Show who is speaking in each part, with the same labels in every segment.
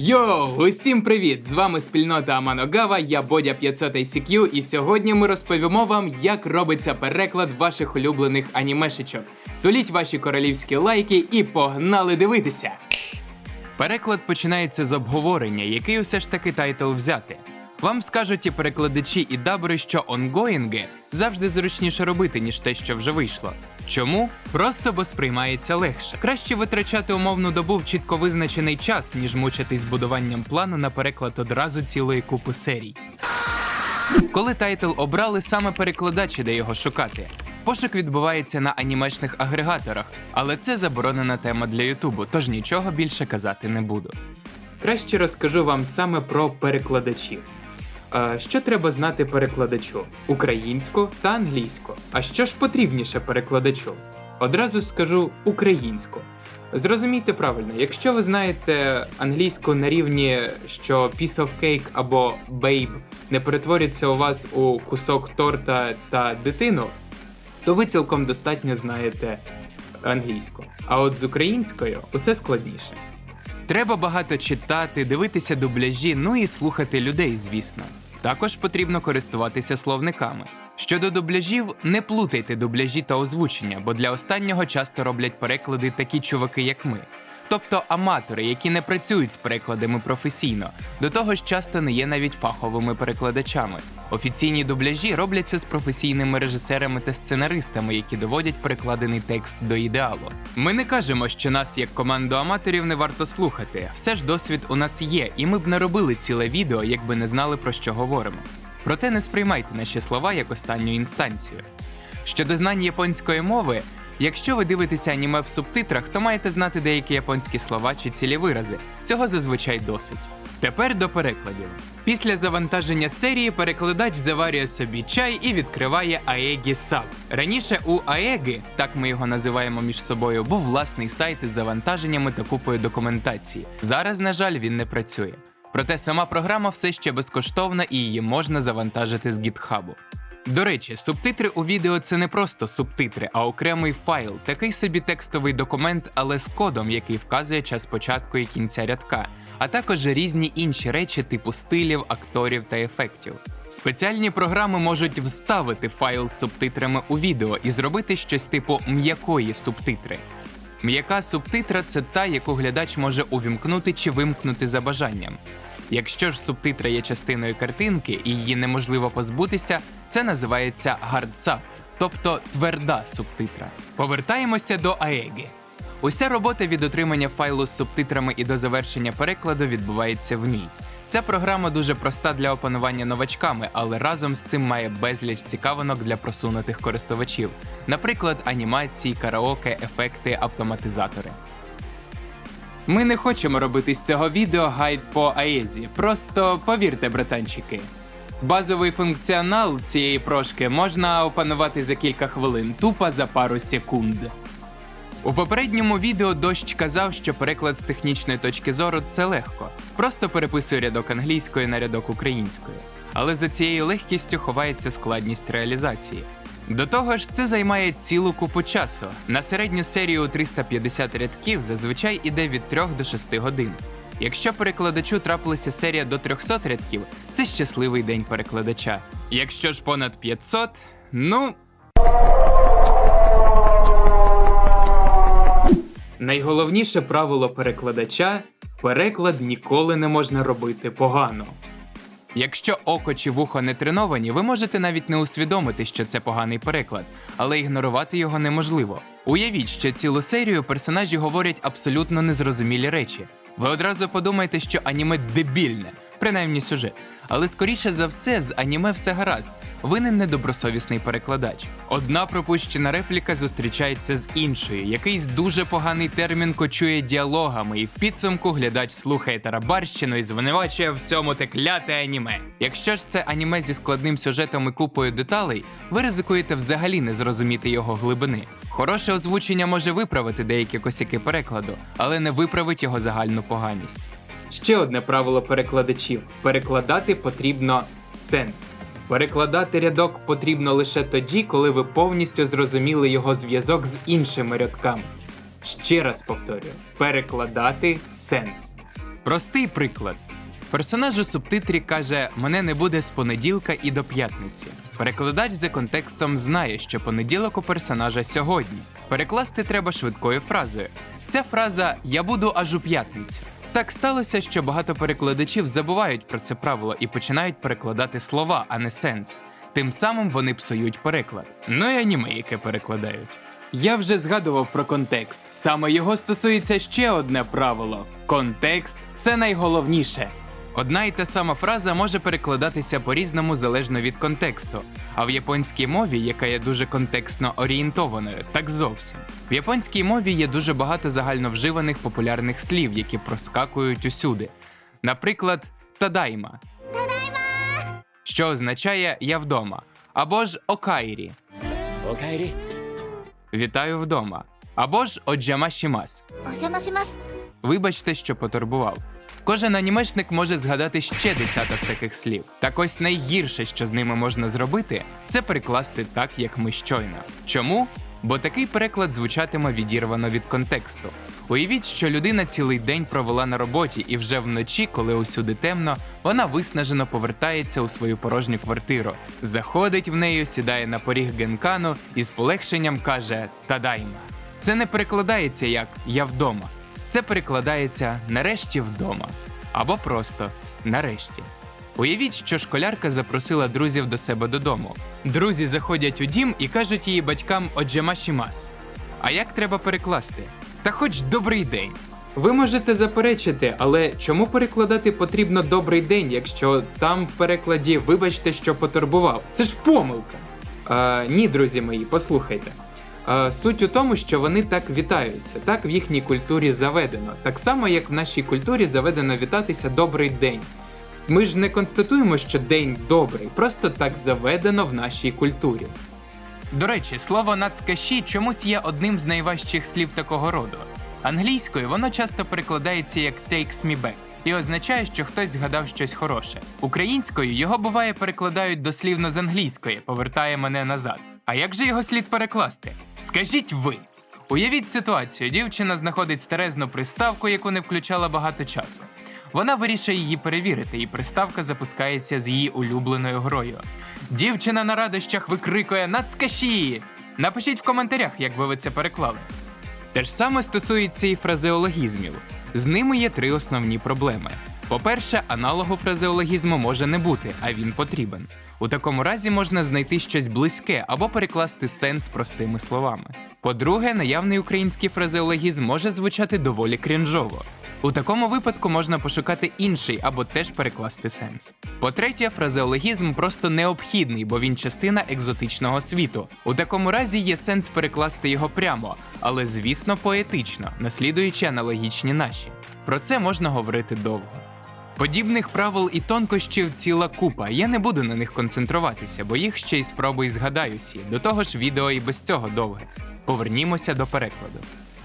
Speaker 1: Йоу, усім привіт! З вами спільнота Аманогава, я Бодя 500 ICQ, і сьогодні ми розповімо вам, як робиться переклад ваших улюблених анімешечок. Туліть ваші королівські лайки і погнали дивитися! Переклад починається з обговорення, який усе ж таки тайтл взяти. Вам скажуть і перекладачі, і дабри, що онгоїнги завжди зручніше робити, ніж те, що вже вийшло. Чому? Просто бо сприймається легше. Краще витрачати умовну добу в чітко визначений час, ніж мучитись будуванням плану на переклад одразу цілої купи серій. Коли тайтл обрали, саме перекладач іде його шукати. Пошук відбувається на анімешних агрегаторах, але це заборонена тема для Ютубу, тож нічого більше казати не буду. Краще розкажу вам саме про перекладачів. Що треба знати перекладачу? Українську та англійську. А що ж потрібніше перекладачу? Одразу скажу українську. Зрозумійте правильно, якщо ви знаєте англійську на рівні, що piece of cake або babe не перетвориться у вас у кусок торта та дитину, то ви цілком достатньо знаєте англійську. А от з українською усе складніше. Треба багато читати, дивитися дубляжі, ну і слухати людей, звісно. Також потрібно користуватися словниками. Щодо дубляжів, не плутайте дубляжі та озвучення, бо для останнього часто роблять переклади такі чуваки, як ми. Тобто аматори, які не працюють з перекладами професійно, до того ж часто не є навіть фаховими перекладачами. Офіційні дубляжі робляться з професійними режисерами та сценаристами, які доводять перекладений текст до ідеалу. Ми не кажемо, що нас як команду аматорів не варто слухати. Все ж досвід у нас є, і ми б не робили ціле відео, якби не знали про що говоримо. Проте не сприймайте наші слова як останню інстанцію. Щодо знань японської мови, якщо ви дивитеся аніме в субтитрах, то маєте знати деякі японські слова чи цілі вирази. Цього зазвичай досить. Тепер до перекладів. Після завантаження серії перекладач заварює собі чай і відкриває Аегі Саб. Раніше у Аеги, так ми його називаємо між собою, був власний сайт із завантаженнями та купою документації. Зараз, на жаль, він не працює. Проте сама програма все ще безкоштовна і її можна завантажити з гітхабу. До речі, субтитри у відео це не просто субтитри, а окремий файл, такий собі текстовий документ, але з кодом, який вказує час початку і кінця рядка, а також різні інші речі типу стилів, акторів та ефектів. Спеціальні програми можуть вставити файл з субтитрами у відео і зробити щось типу м'якої субтитри. М'яка субтитра це та, яку глядач може увімкнути чи вимкнути за бажанням. Якщо ж субтитра є частиною картинки і її неможливо позбутися, це називається гардсаб, тобто тверда субтитра. Повертаємося до Аеги. Уся робота від отримання файлу з субтитрами і до завершення перекладу відбувається в ній. Ця програма дуже проста для опанування новачками, але разом з цим має безліч цікавинок для просунутих користувачів, наприклад, анімації, караоке, ефекти, автоматизатори. Ми не хочемо робити з цього відео гайд по Аезі. Просто повірте, братанчики. Базовий функціонал цієї прошки можна опанувати за кілька хвилин, тупо за пару секунд. У попередньому відео дощ казав, що переклад з технічної точки зору це легко. Просто переписує рядок англійської на рядок української. Але за цією легкістю ховається складність реалізації. До того ж, це займає цілу купу часу. На середню серію у 350 рядків зазвичай іде від 3 до 6 годин. Якщо перекладачу трапилася серія до 300 рядків, це щасливий день перекладача. Якщо ж понад 500, ну. Найголовніше правило перекладача переклад ніколи не можна робити погано. Якщо око чи вухо не треновані, ви можете навіть не усвідомити, що це поганий переклад, але ігнорувати його неможливо. Уявіть, що цілу серію персонажі говорять абсолютно незрозумілі речі. Ви одразу подумаєте, що аніме дебільне, принаймні сюжет. Але скоріше за все, з аніме все гаразд. Винен недобросовісний перекладач. Одна пропущена репліка зустрічається з іншою. Якийсь дуже поганий термін кочує діалогами, і в підсумку глядач слухає тарабарщину і звинувачує в цьому те кляте аніме. Якщо ж це аніме зі складним сюжетом і купою деталей, ви ризикуєте взагалі не зрозуміти його глибини. Хороше озвучення може виправити деякі косяки перекладу, але не виправить його загальну поганість. Ще одне правило перекладачів: перекладати потрібно сенс. Перекладати рядок потрібно лише тоді, коли ви повністю зрозуміли його зв'язок з іншими рядками. Ще раз повторюю: перекладати сенс. Простий приклад. Персонаж у субтитрі каже: Мене не буде з понеділка і до п'ятниці. Перекладач за контекстом знає, що понеділок у персонажа сьогодні. Перекласти треба швидкою фразою. Ця фраза Я буду аж у п'ятницю. Так сталося, що багато перекладачів забувають про це правило і починають перекладати слова, а не сенс. Тим самим вони псують переклад. Ну і аніме, яке перекладають. Я вже згадував про контекст. Саме його стосується ще одне правило: контекст це найголовніше. Одна і та сама фраза може перекладатися по-різному залежно від контексту, а в японській мові, яка є дуже контекстно орієнтованою, так зовсім. В японській мові є дуже багато загальновживаних популярних слів, які проскакують усюди. Наприклад, тадайма, «Тадайма», що означає я вдома, або ж окайрі.
Speaker 2: Окайрі.
Speaker 1: Вітаю вдома. Або ж оджамашімас.
Speaker 3: Оджамашімас.
Speaker 1: Вибачте, що потурбував. Кожен анімешник може згадати ще десяток таких слів. Так ось найгірше, що з ними можна зробити, це перекласти так, як ми щойно. Чому? Бо такий переклад звучатиме відірвано від контексту. Уявіть, що людина цілий день провела на роботі, і вже вночі, коли усюди темно, вона виснажено повертається у свою порожню квартиру, заходить в неї, сідає на поріг генкану і з полегшенням каже Тадайма. Це не перекладається як Я вдома. Це перекладається нарешті вдома або просто нарешті. Уявіть, що школярка запросила друзів до себе додому. Друзі заходять у дім і кажуть її батькам «Оджемашімас». А як треба перекласти? Та хоч добрий день. Ви можете заперечити, але чому перекладати потрібно добрий день, якщо там в перекладі вибачте, що потурбував? Це ж помилка. А, ні, друзі мої, послухайте. Суть у тому, що вони так вітаються, так в їхній культурі заведено. Так само, як в нашій культурі заведено вітатися добрий день. Ми ж не констатуємо, що день добрий, просто так заведено в нашій культурі. До речі, слово нацкаші чомусь є одним з найважчих слів такого роду. Англійською воно часто перекладається як takes me back і означає, що хтось згадав щось хороше. Українською його буває перекладають дослівно з англійської, повертає мене назад. А як же його слід перекласти? Скажіть ви. Уявіть ситуацію: дівчина знаходить старезну приставку, яку не включала багато часу. Вона вирішує її перевірити, і приставка запускається з її улюбленою грою. Дівчина на радощах викрикує «Нацкаші!». Напишіть в коментарях, як би ви це переклали. Те ж саме стосується і фразеологізмів. З ними є три основні проблеми. По-перше, аналогу фразеологізму може не бути, а він потрібен. У такому разі можна знайти щось близьке або перекласти сенс простими словами. По-друге, наявний український фразеологізм може звучати доволі крінжово. У такому випадку можна пошукати інший або теж перекласти сенс. По-третє, фразеологізм просто необхідний, бо він частина екзотичного світу. У такому разі є сенс перекласти його прямо, але звісно поетично, наслідуючи аналогічні наші. Про це можна говорити довго. Подібних правил і тонкощів ціла купа. Я не буду на них концентруватися, бо їх ще й спробуй згадаю всі. До того ж, відео і без цього довге. Повернімося до перекладу.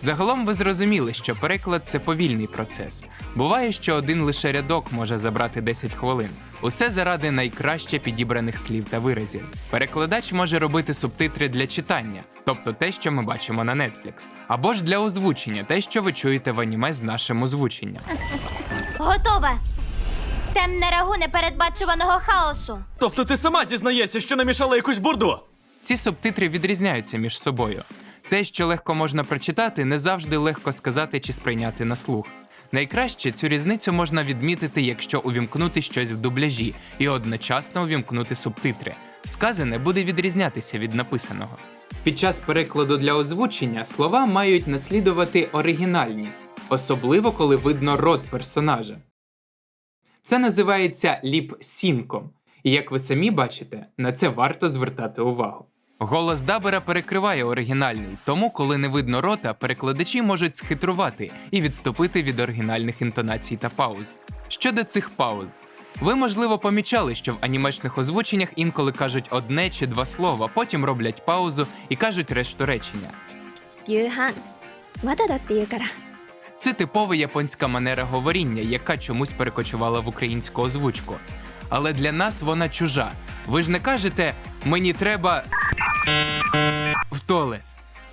Speaker 1: Загалом ви зрозуміли, що переклад це повільний процес. Буває, що один лише рядок може забрати 10 хвилин. Усе заради найкраще підібраних слів та виразів. Перекладач може робити субтитри для читання, тобто те, що ми бачимо на Netflix, або ж для озвучення, те, що ви чуєте в аніме з нашим озвученням.
Speaker 3: Готова. Темне рагу непередбачуваного хаосу.
Speaker 2: Тобто ти сама зізнаєшся, що намішала якусь бурду?
Speaker 1: Ці субтитри відрізняються між собою. Те, що легко можна прочитати, не завжди легко сказати чи сприйняти на слух. Найкраще цю різницю можна відмітити, якщо увімкнути щось в дубляжі і одночасно увімкнути субтитри. Сказане буде відрізнятися від написаного. Під час перекладу для озвучення слова мають наслідувати оригінальні, особливо коли видно рот персонажа. Це називається ліп-сінком, і як ви самі бачите, на це варто звертати увагу. Голос дабера перекриває оригінальний, тому, коли не видно рота, перекладачі можуть схитрувати і відступити від оригінальних інтонацій та пауз. Щодо цих пауз, ви, можливо, помічали, що в анімешних озвученнях інколи кажуть одне чи два слова, потім роблять паузу і кажуть решту речення.
Speaker 4: 夕
Speaker 1: Це типова японська манера говоріння, яка чомусь перекочувала в українську озвучку. Але для нас вона чужа. Ви ж не кажете мені треба в туалет.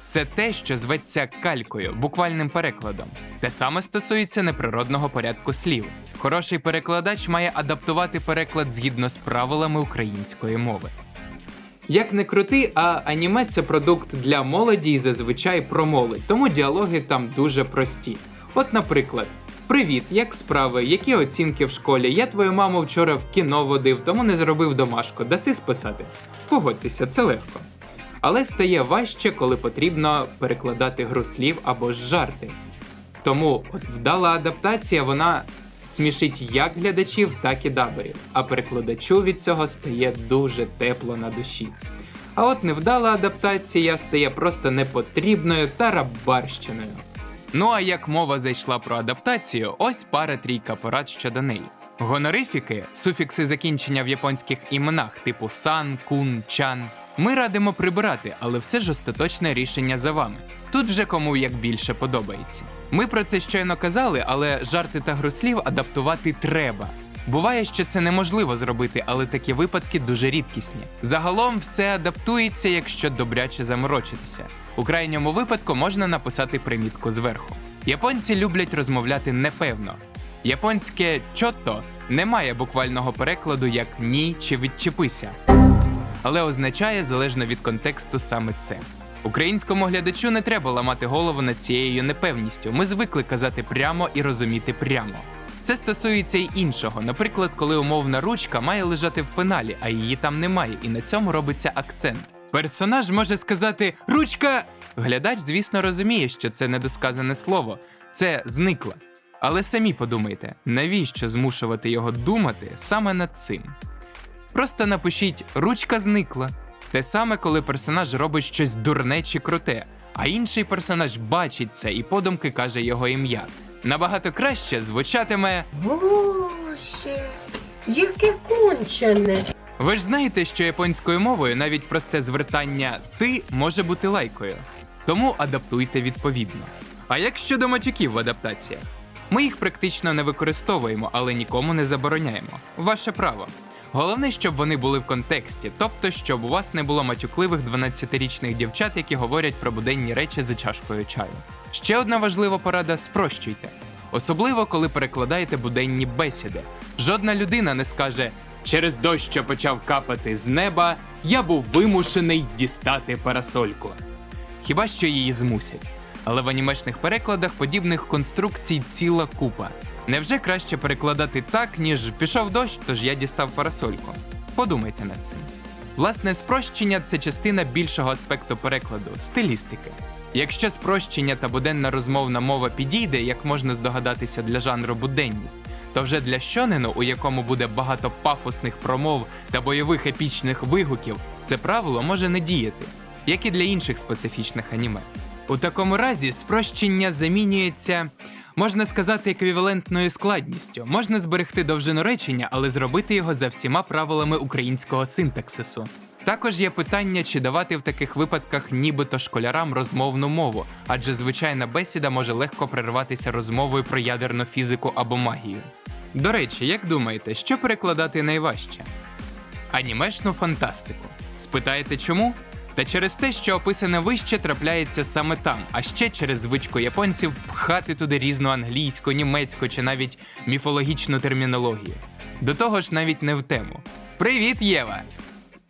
Speaker 1: це те, що зветься калькою, буквальним перекладом. Те саме стосується неприродного порядку слів. Хороший перекладач має адаптувати переклад згідно з правилами української мови. Як не крути, а аніме це продукт для молоді і зазвичай про молодь, тому діалоги там дуже прості. От, наприклад, Привіт, як справи? Які оцінки в школі? Я твою маму вчора в кіно водив, тому не зробив домашку. Даси списати? Погодьтеся, це легко. Але стає важче, коли потрібно перекладати гру слів або ж жарти. Тому от вдала адаптація вона смішить як глядачів, так і даберів, а перекладачу від цього стає дуже тепло на душі. А от невдала адаптація стає просто непотрібною та рабарщиною. Ну а як мова зайшла про адаптацію, ось пара трійка порад щодо неї. Гонорифіки, суфікси закінчення в японських іменах типу сан, кун, чан. Ми радимо прибирати, але все ж остаточне рішення за вами. Тут вже кому як більше подобається. Ми про це щойно казали, але жарти та груслів адаптувати треба. Буває, що це неможливо зробити, але такі випадки дуже рідкісні. Загалом все адаптується, якщо добряче заморочитися. У крайньому випадку можна написати примітку зверху. Японці люблять розмовляти непевно. Японське чотто не має буквального перекладу як ні чи відчепися, але означає залежно від контексту саме це. Українському глядачу не треба ламати голову над цією непевністю. Ми звикли казати прямо і розуміти прямо. Це стосується й іншого. Наприклад, коли умовна ручка має лежати в пеналі, а її там немає, і на цьому робиться акцент. Персонаж може сказати ручка. Глядач, звісно, розуміє, що це недосказане слово, це зникло. Але самі подумайте, навіщо змушувати його думати саме над цим? Просто напишіть ручка зникла. Те саме, коли персонаж робить щось дурне чи круте, а інший персонаж бачить це і подумки каже його ім'я. Набагато краще звучатиме.
Speaker 5: Боже, яке кончене.
Speaker 1: Ви ж знаєте, що японською мовою навіть просте звертання ти може бути лайкою. Тому адаптуйте відповідно. А як щодо матюків в адаптаціях? Ми їх практично не використовуємо, але нікому не забороняємо. Ваше право. Головне, щоб вони були в контексті, тобто, щоб у вас не було матюкливих 12-річних дівчат, які говорять про буденні речі за чашкою чаю. Ще одна важлива порада спрощуйте. Особливо, коли перекладаєте буденні бесіди. Жодна людина не скаже через дощ, що почав капати з неба, я був вимушений дістати парасольку. Хіба що її змусять. Але в анімешних перекладах подібних конструкцій ціла купа. Невже краще перекладати так, ніж пішов дощ, тож я дістав парасольку? Подумайте над цим. Власне, спрощення це частина більшого аспекту перекладу стилістики. Якщо спрощення та буденна розмовна мова підійде, як можна здогадатися для жанру буденність, то вже для щонену, у якому буде багато пафосних промов та бойових епічних вигуків, це правило може не діяти, як і для інших специфічних аніме. У такому разі спрощення замінюється, можна сказати, еквівалентною складністю. Можна зберегти довжину речення, але зробити його за всіма правилами українського синтаксису. Також є питання, чи давати в таких випадках нібито школярам розмовну мову, адже звичайна бесіда може легко перерватися розмовою про ядерну фізику або магію. До речі, як думаєте, що перекладати найважче? Анімешну фантастику. Спитаєте чому? Та через те, що описане вище трапляється саме там, а ще через звичку японців пхати туди різну англійську, німецьку чи навіть міфологічну термінологію. До того ж, навіть не в тему. Привіт, Єва!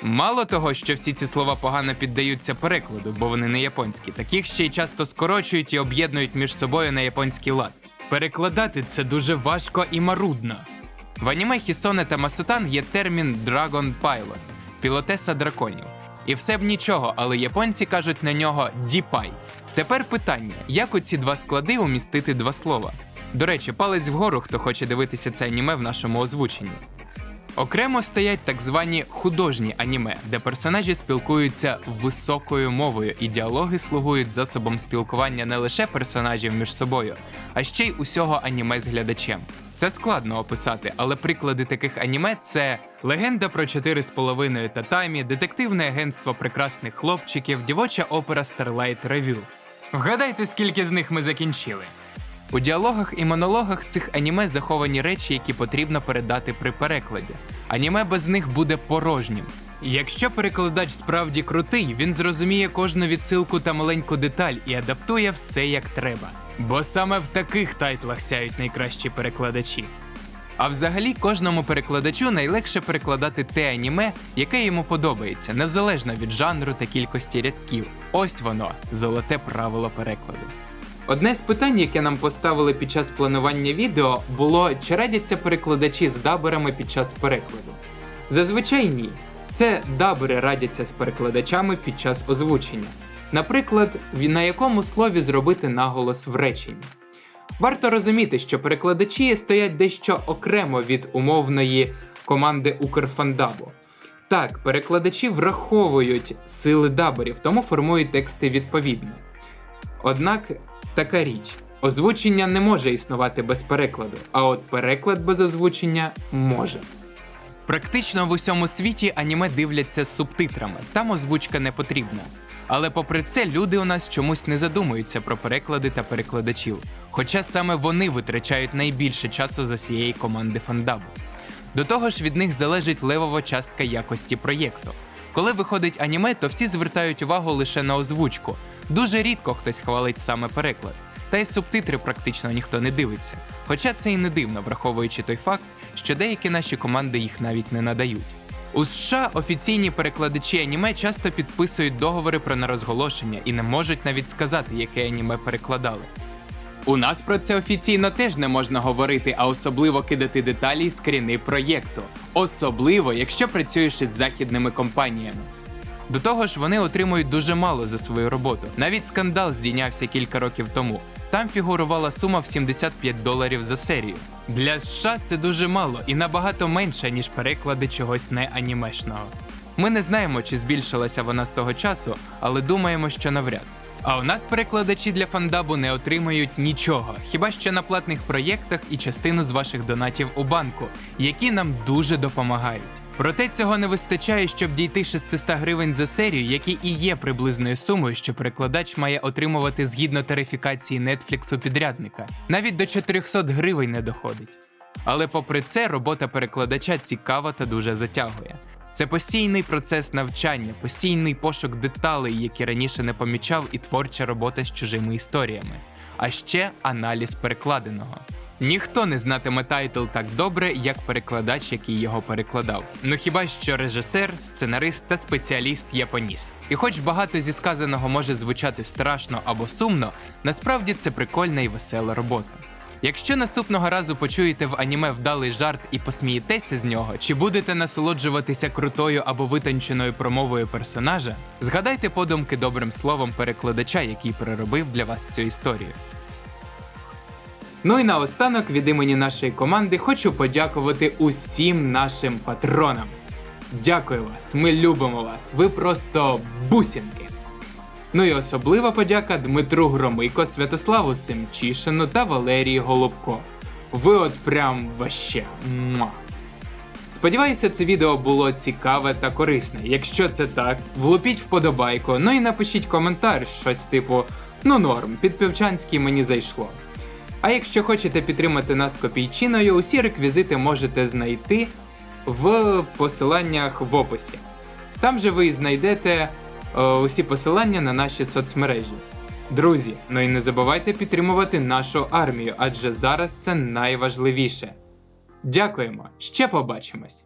Speaker 1: Мало того, що всі ці слова погано піддаються перекладу, бо вони не японські, таких ще й часто скорочують і об'єднують між собою на японський лад. Перекладати це дуже важко і марудно. В аніме Хісоне та Масутан є термін Dragon Pilot пілотеса драконів. І все б нічого, але японці кажуть на нього діпай. Тепер питання: як у ці два склади умістити два слова? До речі, палець вгору, хто хоче дивитися це аніме в нашому озвученні. Окремо стоять так звані художні аніме, де персонажі спілкуються високою мовою, і діалоги слугують засобом спілкування не лише персонажів між собою, а ще й усього аніме з глядачем. Це складно описати, але приклади таких аніме це легенда про чотири з половиною татамі, детективне агентство прекрасних хлопчиків, дівоча опера Starlight Review. Вгадайте, скільки з них ми закінчили. У діалогах і монологах цих аніме заховані речі, які потрібно передати при перекладі. Аніме без них буде порожнім. Якщо перекладач справді крутий, він зрозуміє кожну відсилку та маленьку деталь і адаптує все як треба. Бо саме в таких тайтлах сяють найкращі перекладачі. А взагалі кожному перекладачу найлегше перекладати те аніме, яке йому подобається, незалежно від жанру та кількості рядків. Ось воно, золоте правило перекладу. Одне з питань, яке нам поставили під час планування відео, було чи радяться перекладачі з даберами під час перекладу. Зазвичай ні. Це дабери радяться з перекладачами під час озвучення. Наприклад, на якому слові зробити наголос в реченні. Варто розуміти, що перекладачі стоять дещо окремо від умовної команди Укрфандабу. Так, перекладачі враховують сили даберів, тому формують тексти відповідно. Однак така річ: озвучення не може існувати без перекладу, а от переклад без озвучення може. Практично в усьому світі аніме дивляться з субтитрами, там озвучка не потрібна. Але попри це, люди у нас чомусь не задумуються про переклади та перекладачів, хоча саме вони витрачають найбільше часу за всієї команди фандабу. До того ж, від них залежить левова частка якості проєкту. Коли виходить аніме, то всі звертають увагу лише на озвучку. Дуже рідко хтось хвалить саме переклад. Та й субтитри практично ніхто не дивиться. Хоча це і не дивно, враховуючи той факт, що деякі наші команди їх навіть не надають. У США офіційні перекладачі аніме часто підписують договори про нерозголошення і не можуть навіть сказати, яке аніме перекладали. У нас про це офіційно теж не можна говорити, а особливо кидати деталі з скріни проєкту. Особливо, якщо працюєш із західними компаніями. До того ж, вони отримують дуже мало за свою роботу. Навіть скандал здійнявся кілька років тому. Там фігурувала сума в 75 доларів за серію. Для США це дуже мало і набагато менше, ніж переклади чогось не анімешного. Ми не знаємо, чи збільшилася вона з того часу, але думаємо, що навряд. А у нас перекладачі для фандабу не отримають нічого, хіба що на платних проєктах і частину з ваших донатів у банку, які нам дуже допомагають. Проте цього не вистачає, щоб дійти 600 гривень за серію, які і є приблизною сумою, що перекладач має отримувати згідно тарифікації Нетфліксу підрядника. Навіть до 400 гривень не доходить. Але попри це, робота перекладача цікава та дуже затягує. Це постійний процес навчання, постійний пошук деталей, які раніше не помічав, і творча робота з чужими історіями, а ще аналіз перекладеного. Ніхто не знатиме тайтл так добре, як перекладач, який його перекладав. Ну хіба що режисер, сценарист та спеціаліст-японіст. І хоч багато зі сказаного може звучати страшно або сумно, насправді це прикольна і весела робота. Якщо наступного разу почуєте в аніме вдалий жарт і посмієтеся з нього, чи будете насолоджуватися крутою або витонченою промовою персонажа, згадайте подумки добрим словом перекладача, який переробив для вас цю історію. Ну і наостанок від імені нашої команди хочу подякувати усім нашим патронам. Дякую вас, ми любимо вас, ви просто бусінки. Ну і особлива подяка Дмитру Громико, Святославу Семчишину та Валерії Голубко. Ви от прям ваще. Муа. Сподіваюся, це відео було цікаве та корисне. Якщо це так, влупіть вподобайку, ну і напишіть коментар, щось типу ну норм, підпівчанський мені зайшло. А якщо хочете підтримати нас копійчиною, усі реквізити можете знайти в посиланнях в описі. Там же ви знайдете о, усі посилання на наші соцмережі. Друзі, ну і не забувайте підтримувати нашу армію, адже зараз це найважливіше. Дякуємо, ще побачимось!